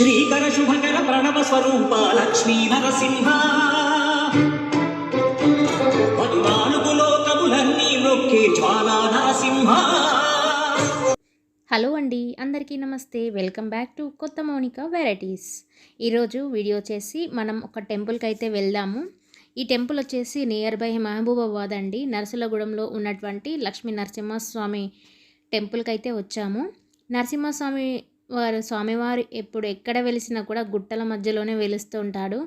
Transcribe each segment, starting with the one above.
శ్రీకర శుభకర ప్రణవ స్వరూప లక్ష్మీ నరసింహ. పద్నాలుగు లోకములన్నీ నొక్కే జ్వాలా నరసింహ. హలో అండి అందరికీ నమస్తే. వెల్కమ్ బ్యాక్ టు కొత్త మౌనిక వెరైటీస్. ఈరోజు వీడియో చేసి మనం ఒక టెంపుల్కి అయితే వెళ్దాము. ఈ టెంపుల్ వచ్చేసి నియర్ బై మహబూబాబాద్ అండి. నరసలగూడెంలో ఉన్నటువంటి లక్ష్మీ నరసింహస్వామి టెంపుల్కి అయితే వచ్చాము. నరసింహస్వామి వారు స్వామివారు ఎప్పుడు ఎక్కడ వెలిసినా కూడా గుట్టల మధ్యలోనే వెలుస్తూ ఉంటాడు.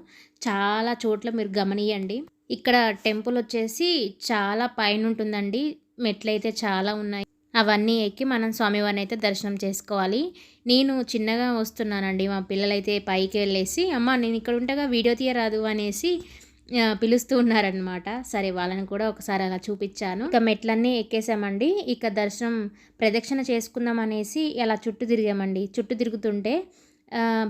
చాలా చోట్ల మీరు గమనియండి. ఇక్కడ టెంపుల్ వచ్చేసి చాలా పైన ఉంటుందండి మెట్లయితే చాలా ఉన్నాయి. అవన్నీ ఎక్కి మనం స్వామివారిని అయితే దర్శనం చేసుకోవాలి. నేను చిన్నగా వస్తున్నానండి. మా పిల్లలైతే పైకి వెళ్ళేసి అమ్మ నేను ఇక్కడ ఉండగా వీడియో తీయరాదు అనేసి పిలుస్తూ ఉన్నారనమాట సరే వాళ్ళని కూడా ఒకసారి అలా చూపించాను. ఇక మెట్లన్నీ ఎక్కేసామండి. ఇక దర్శనం ప్రదక్షిణ చేసుకుందాం అనేసి అలా చుట్టూ తిరిగామండి. చుట్టూ తిరుగుతుంటే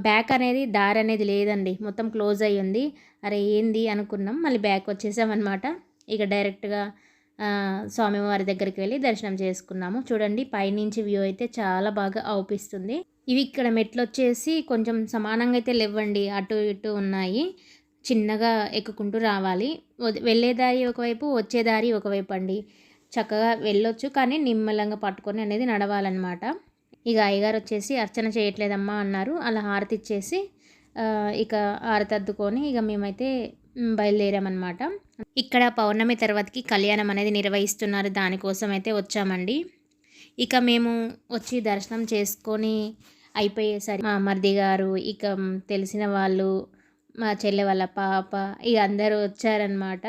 బ్యాక్ అనేది దారి అనేది లేదండి. మొత్తం క్లోజ్ అయ్యి ఉంది. అరే ఏంది అనుకున్నాం. మళ్ళీ బ్యాక్ వచ్చేసామన్నమాట. ఇక డైరెక్ట్గా స్వామివారి దగ్గరికి వెళ్ళి దర్శనం చేసుకున్నాము. చూడండి పైనుంచి వ్యూ అయితే చాలా బాగా అవుపిస్తుంది. ఇవి ఇక్కడ మెట్లు వచ్చేసి కొంచెం సమానంగా అయితే లేవండి. అటు ఇటు ఉన్నాయి. చిన్నగా ఎక్కుకుంటూ రావాలి. వెళ్ళేదారి వెళ్ళే దారి ఒకవైపు వచ్చేదారి ఒకవైపు అండి చక్కగా వెళ్ళొచ్చు కానీ నిమ్మలంగా పట్టుకొని అనేది నడవాలన్నమాట. ఇక అయ్యగారు వచ్చేసి అర్చన చేయట్లేదమ్మా అన్నారు. అలా హారతి ఇచ్చేసి ఇక హారతద్దుకొని ఇక మేమైతే బయలుదేరామన్నమాట. ఇక్కడ పౌర్ణమి తర్వాతకి కళ్యాణం అనేది నిర్వహిస్తున్నారు. దానికోసం అయితే వచ్చామండి. ఇక మేము వచ్చి దర్శనం చేసుకొని అయిపోయేసరి మా మరిది గారు ఇక తెలిసిన వాళ్ళు మా చెల్లె వాళ్ళ పాప ఇక అందరూ వచ్చారనమాట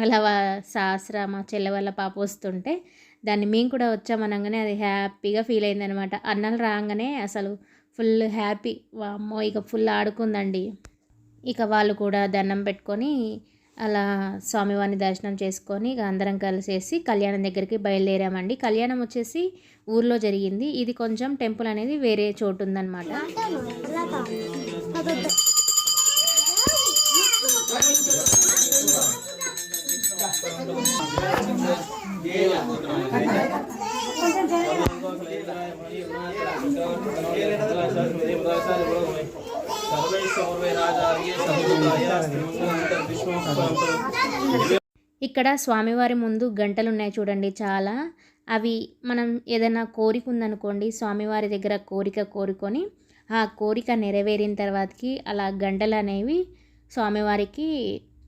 అలా వా- మా చెల్లె వాళ్ళ పాప వస్తుంటే దాన్ని మేము కూడా వచ్చామనగానే అది హ్యాపీగా ఫీల్ అయిందనమాట అన్నలు రాగానే అసలు ఫుల్ హ్యాపీ. వామ్మో ఇక ఫుల్ ఆడుకుందండి. ఇక వాళ్ళు కూడా దండం పెట్టుకొని అలా స్వామివారిని దర్శనం చేసుకొని ఇక అందరం కలిసేసి కళ్యాణం దగ్గరికి బయలుదేరామండి. కళ్యాణం వచ్చేసి ఊర్లో జరిగింది. ఇది కొంచెం టెంపుల్ అనేది వేరే చోటు ఉందన్నమాట ఇక్కడ స్వామివారి ముందు గంటలు ఉన్నాయి చూడండి చాలా. అవి మనం ఏదైనా కోరిక ఉందనుకోండి స్వామివారి దగ్గర కోరిక కోరుకొని ఆ కోరిక నెరవేరిన తర్వాతకి అలా గంటలు అనేవి స్వామివారికి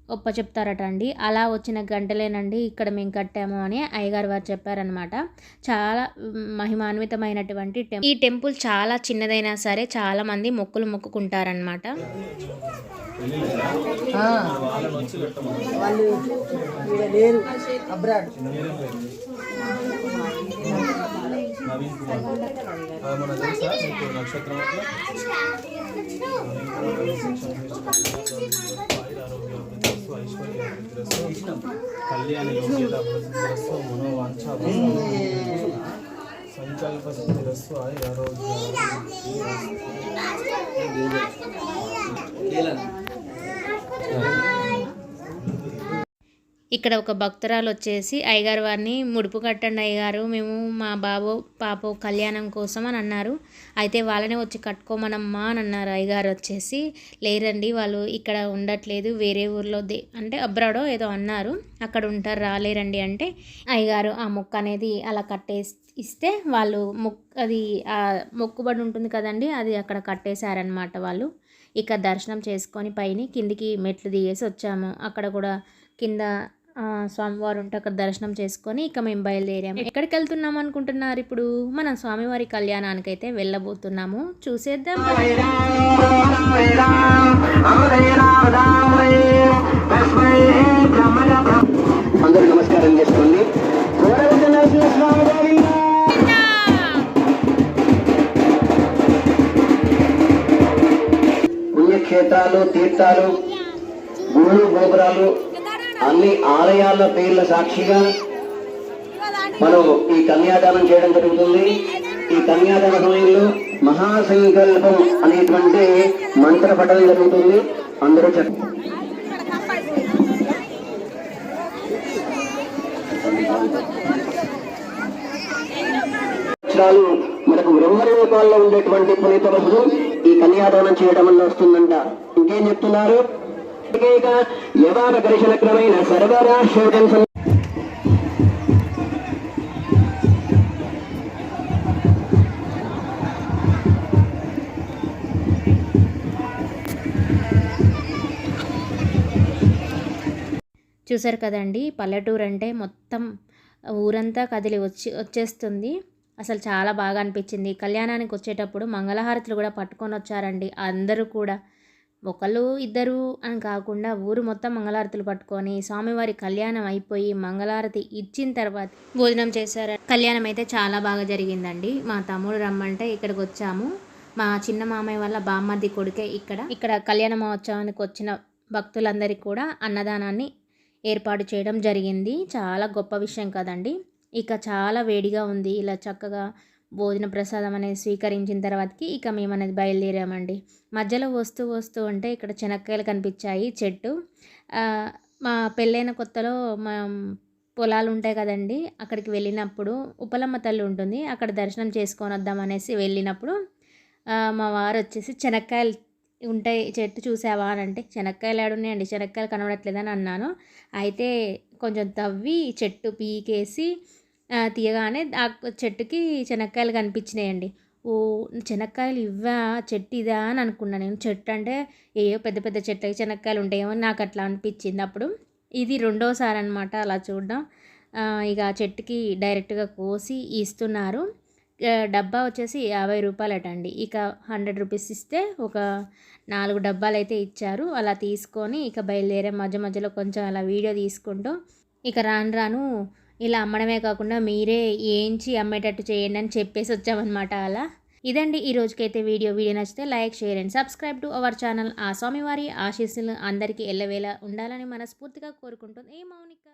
ఒప్ప చెప్తారట అండి. అలా వచ్చిన గంటలేనండి ఇక్కడ మేము కట్టాము అని అయ్యగారు వారు చెప్పారనమాట చాలా మహిమాన్వితమైనటువంటి టెంపుల్ ఈ టెంపుల్ చాలా చిన్నదైనా సరే చాలా మంది మొక్కులు మొక్కుకుంటారనమాట నక్షత్రం కళ్యాణ యోగ్యత ప్రసిద్ధిరస్సు మనోవాంఛ సంకల్ప సిద్ధిరస్సు ఆయురారోగ్య ఇక్కడ ఒక భక్తురాలు వచ్చేసి అయ్యగారు వారిని ముడుపు కట్టండి అయ్యగారు మేము మా బాబు పాప కళ్యాణం కోసం అని అన్నారు. అయితే వాళ్ళనే వచ్చి కట్టుకోమనమ్మా అని అన్నారు అయ్యగారు వచ్చేసి. లేరండి వాళ్ళు ఇక్కడ ఉండట్లేదు వేరే ఊర్లో దే అంటే అబ్రాడో ఏదో అన్నారు. అక్కడ ఉంటారు రాలేరండి అంటే అయ్యగారు ఆ మొక్క అనేది అలా కట్టేసి ఇస్తే వాళ్ళు మొక్ అది ఆ మొక్కుబడి ఉంటుంది కదండి అది అక్కడ కట్టేశారనమాట వాళ్ళు. ఇక దర్శనం చేసుకొని పైన కిందికి మెట్లు దిగేసి వచ్చాము. అక్కడ కూడా కింద స్వామివారు ఉంటే అక్కడ దర్శనం చేసుకొని ఇక మేము బయలుదేరాము. ఎక్కడికి వెళ్తున్నాం అనుకుంటున్నారు ఇప్పుడు? మన స్వామివారి కళ్యాణానికి అయితే వెళ్ళబోతున్నాము. చూసేద్దాం. అందరూ నమస్కారం చేసుకోండి. పుణ్యక్షేత్రాలు తీర్థాలు గుళ్ళు గోపురాలు అన్ని ఆలయాల పేర్ల సాక్షిగా మనం ఈ కన్యాదానం చేయడం జరుగుతుంది. ఈ కన్యాదాన సమయంలో మహాసంకల్పం అనేటువంటి మంత్ర పఠనం జరుగుతుంది. అందరూ చెప్ప మనకు బ్రహ్మలోకాల్లో ఉండేటువంటి పునీత ఈ కన్యాదానం చేయడం వల్ల వస్తుందంట. ఇంకేం చెప్తున్నారు? ఏకైక యవాన గరిశన చూసారు కదండి పల్లెటూరు అంటే మొత్తం ఊరంతా కదిలి వచ్చి వచ్చేస్తుంది. అసలు చాలా బాగా అనిపించింది. కళ్యాణానికి వచ్చేటప్పుడు మంగళహారతులు కూడా పట్టుకొని వచ్చారండి అందరూ కూడా. ఒకళ్ళు ఇద్దరు అని కాకుండా ఊరు మొత్తం మంగళారతులు పట్టుకొని స్వామివారి కళ్యాణం అయిపోయి మంగళారతి ఇచ్చిన తర్వాత భోజనం చేశారు. కళ్యాణం అయితే చాలా బాగా జరిగిందండి. మా తమ్ముడు రమ్మంటే ఇక్కడికి వచ్చాము. మా చిన్న మామయ్య వాళ్ళ బామ్మర్ది కొడుకే ఇక్కడ. ఇక్కడ కళ్యాణ మహోత్సవానికి వచ్చిన భక్తులందరికీ కూడా అన్నదానాన్ని ఏర్పాటు చేయడం జరిగింది. చాలా గొప్ప విషయం కదండి. ఇక చాలా వేడిగా ఉంది. ఇలా చక్కగా భోజన ప్రసాదం అనేది స్వీకరించిన తర్వాతకి ఇక మేము అనేది బయలుదేరామండి. మధ్యలో వస్తూ వస్తూ ఉంటే ఇక్కడ చెనక్కాయలు కనిపించాయి చెట్టు. మా పెళ్ళైన కొత్తలో మా పొలాలు ఉంటాయి కదండి అక్కడికి వెళ్ళినప్పుడు ఉపలమ్మ తల్లి ఉంటుంది అక్కడ దర్శనం చేసుకొని వద్దాం అనేసి వెళ్ళినప్పుడు మా వారు వచ్చేసి చెనక్కాయలు ఉంటాయి చెట్టు చూసావా అని అంటే చెనక్కాయలు ఆడున్నాయండి చెనక్కాయలు కనబడట్లేదని అన్నాను. అయితే కొంచెం తవ్వి చెట్టు పీకేసి తీయగానే ఆ చెట్టుకి శనక్కాయలు కనిపించినాయండి. ఓ శనక్కాయలు ఇవ్వా? చెట్టు ఇదా అని అనుకున్నాను నేను. చెట్టు అంటే ఏయో పెద్ద పెద్ద చెట్లకి శనక్కాయలు ఉంటాయేమో అని నాకు అట్లా అనిపించింది అప్పుడు. ఇది రెండోసారి అనమాట అలా చూడడం. ఇక ఆ చెట్టుకి డైరెక్ట్గా కోసి ఇస్తున్నారు. డబ్బా వచ్చేసి యాభై రూపాయలట అండి ఇక హండ్రెడ్ రూపీస్ ఇస్తే ఒక నాలుగు డబ్బాలు అయితే ఇచ్చారు. అలా తీసుకొని ఇక బయలుదేరే. మధ్య మధ్యలో కొంచెం అలా వీడియో తీసుకుంటూ ఇక రాను రాను ఇలా అమ్మడమే కాకుండా మీరే ఏంచి అమ్మేటట్టు చేయండి అని చెప్పేసి వచ్చామన్నమాట అలా. ఇదండి ఈ రోజుకైతే వీడియో. వీడియో నచ్చితే like share and subscribe to our channel. ఆ స్వామివారి ఆశీస్సులు అందరికీ ఎల్లవేళ ఉండాలని మనస్ఫూర్తిగా కోరుకుంటుంది ఏ మౌనిక